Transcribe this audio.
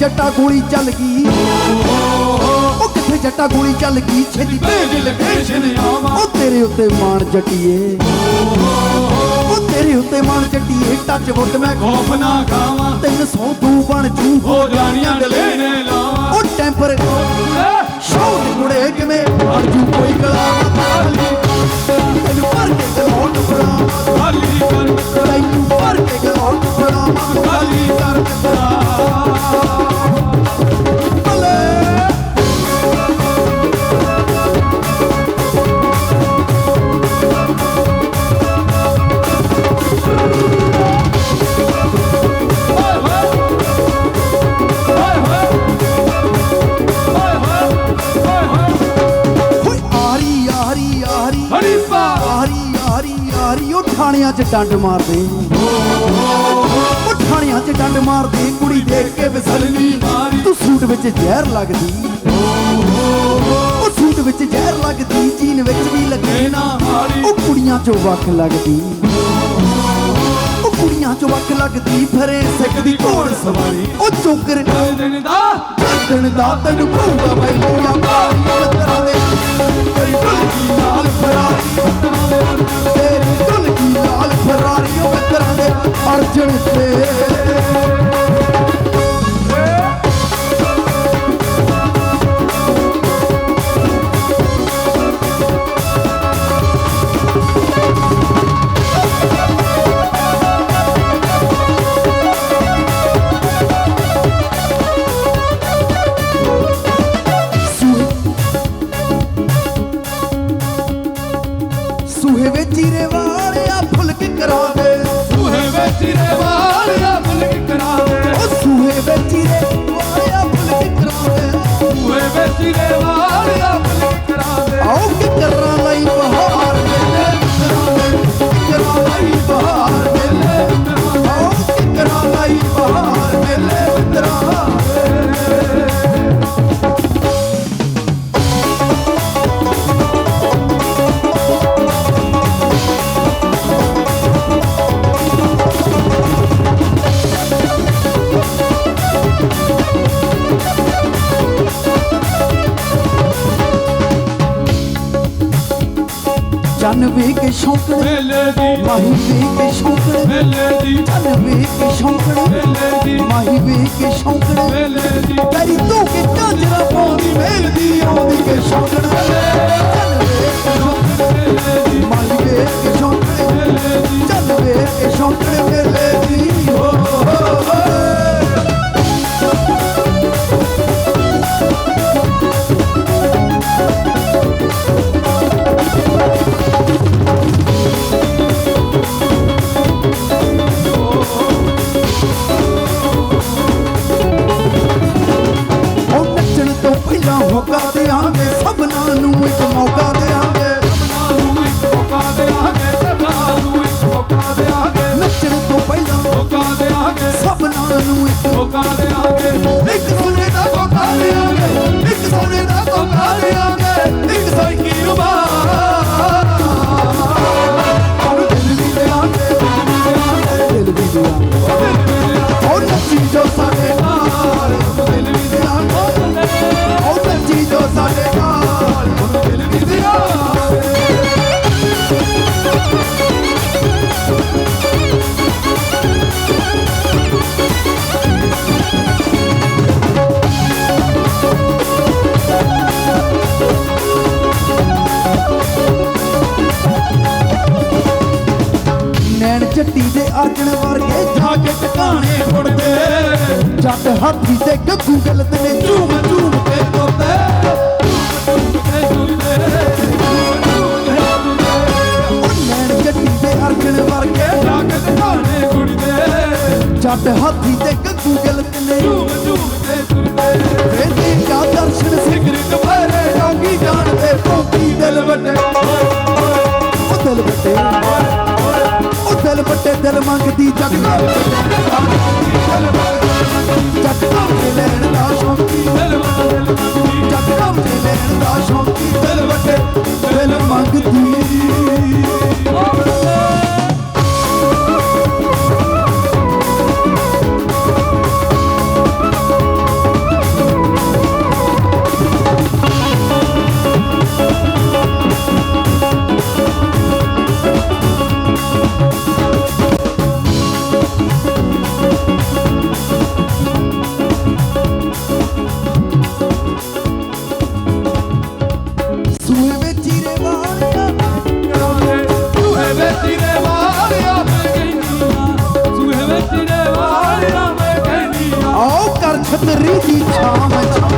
ਜੱਟਾ ਗੋਲੀ ਚੱਲ ਗਈ। ਉਹ ਕਿੱਥੇ ਜੱਟਾ ਗੋਲੀ ਚੱਲ ਗਈ? ਛੇਤੀ ਭੇਜ ਲੋਕੇਸ਼ਨ ਆਵਾਂ ਉਹ ਤੇਰੇ ਉੱਤੇ ਮਾਣ ਜੱਟੀਏ। ਉਹ ਤੇਰੇ ਉੱਤੇ ਮਾਣ ਜੱਟੀਏ। ਟੱਚ ਵੁੱਡ ਮੈਂ ਖੌਫ ਨਾ ਖਾਵਾਂ। 300 ਤੂੰ ਬਣ ਜੂ। ਹੋ ਜਾਣੀਆਂ ਡਲੇ ਨੇ ਲਾਵਾਂ। ਉਹ ਟੈਂਪਰ ਸ਼ੌਟ ਕੁੜੇ ਕਿਵੇਂ ਅਰਜੂ ਕੋਈ ਗਲਾ ਖਾਲੀ ਤੈਨੂੰ ਭਰ ਕੇ ਗਲੋਟ ਫੜਾ ਖਾਲੀ ਕਰ। ਤੈਨੂੰ ਭਰ ਕੇ ਗਲੋਟ ਫੜਾ ਖਾਲੀ ਕਰ। ਦਿੱਤਾ ਆਰੀ ਉਹ ਥਾਣਿਆਂ 'ਚ ਡੰਡ ਮਾਰਦੇ। ਉਹ ਥਾਣਿਆਂ 'ਚ ਡੰਡ ਮਾਰਦੇ ਕੁੜੀ ਦੇਖ ਕੇ ਵਿਸਲਨੀ ਮਾਰੀ ਤੂੰ ਸੂਟ ਵਿੱਚ ਜ਼ਹਿਰ ਲੱਗਦੀ। ਉਹ ਸੂਟ ਵਿੱਚ ਜ਼ਹਿਰ ਲੱਗਦੀ ਜੀਨ ਵਿੱਚ ਵੀ ਲੱਗੇ। ਨਾ ਮਾਰੀ ਉਹ ਕੁੜੀਆਂ 'ਚੋਂ ਵੱਖ ਲੱਗਦੀ। ਉਹ ਕੁੜੀਆਂ 'ਚੋਂ ਵੱਖ ਲੱਗਦੀ ਫਰੇ ਸਿੱਖ ਦੀ ਘੋੜ ਸਵਾਰੀ। ਉਹ ਚੋਕਰ ਦਿਨ ਦਾ। ਦਿਨ ਦਾ ਤੈਨੂੰ ਭੂਗਾ ਮੈਨੂੰ ਆ? ਮਾਰੀ ਤੇਰਾ ਦੇ ਤੇਰੀ ਢੁਲਕੀ ਨਾਲ ਫਰਾਰੀ। ਤੇਰੀ ਢੁਲਕੀ ਅਰਜਨ ਤੇ ਸੂਹੇ ਵਿੱਚ ਚੀਰੇ ਵਾਲਿਆ ਫੁਲਕ ਕਰਾ ਦੇ ਵਿੱਚ ਰੇ ਵਾਲਿਆ ਫਲਕ ਕਰਾ ਦੇ ਉਹ ਸੂਹੇ ਵਿੱਚ ਚੀਰੇ ਵਾਲਿਆ ਫੁਲਕ ਕਰਾ ਦੇ ਸੂਹੇ ਵਿੱਚ ਰੇ ਵਾਲਿਆ ਫਲਕ ਕਰਾ ਦੇ ਆਓ ਕਿ ਕਰਾਂ ਲਈ ਬਹਾਰ ਵੇਲੇ ਕਰਾਂ ਲਈ ਬਹਾਰ ਵੇਲੇ। ਆਓ ਕਿ ਕਰਾਂ ਲਈ ਬਹਾਰ ਵੇਲੇ ਮਿੱਤਰਾ ਚੰਨ ਵੇ ਕੇ ਸ਼ੌਂਕਣ ਵੇਲੇ ਦੀ ਮਾਹੀ ਵੇ ਕੇ ਸ਼ੌਂਕਣ ਵੇਲੇ ਦੀ ਚੰਨ ਵੇ ਕੇ ਸ਼ੌਂਕਣ ਵੇਲੇ ਦੀ ਮਾਹੀ ਵੇ ਨੈਣ ਦੇ ਅਰਜਣ ਵਰਗੇ ਜਾ ਕੇ ਟਿਕਾਣੇ ਫੁੱਟਦੇ ਜੱਟ ਹਾਥੀ ਤੇ ਗੱਗੂ ਗਲਤ ਨੇ ਝੂਮ ਝੂਮ ਕੇ ਤੁਰਦੇ। ਉਹ ਦੇ ਅਰਜਣ ਵਰਗੇ ਜੱਟ ਹਾਥੀ ਤੇ ਦਿਲ ਵੱਡੇ ਦਿਲ ਮੰਗਦੀ ਜੱਗ ਸੂਏ ਵਿੱਚ ਹੀ ਰੇ ਵਾਰਿਆ ਸੂਏ ਵਿੱਚ ਹੀ ਰੇ ਵਾਰਿਆ ਮੈਂ ਕਹਿੰਨੀਆ ਸੂਏ ਵਿੱਚ ਹੀ। ਰੇ ਵਾਰਿਆ ਮੈਂ ਕਹਿੰਨੀਆ ਆਓ ਕਰ ਛਤਰੀ ਦੀ ਛਾਂ ਵਿੱਚ।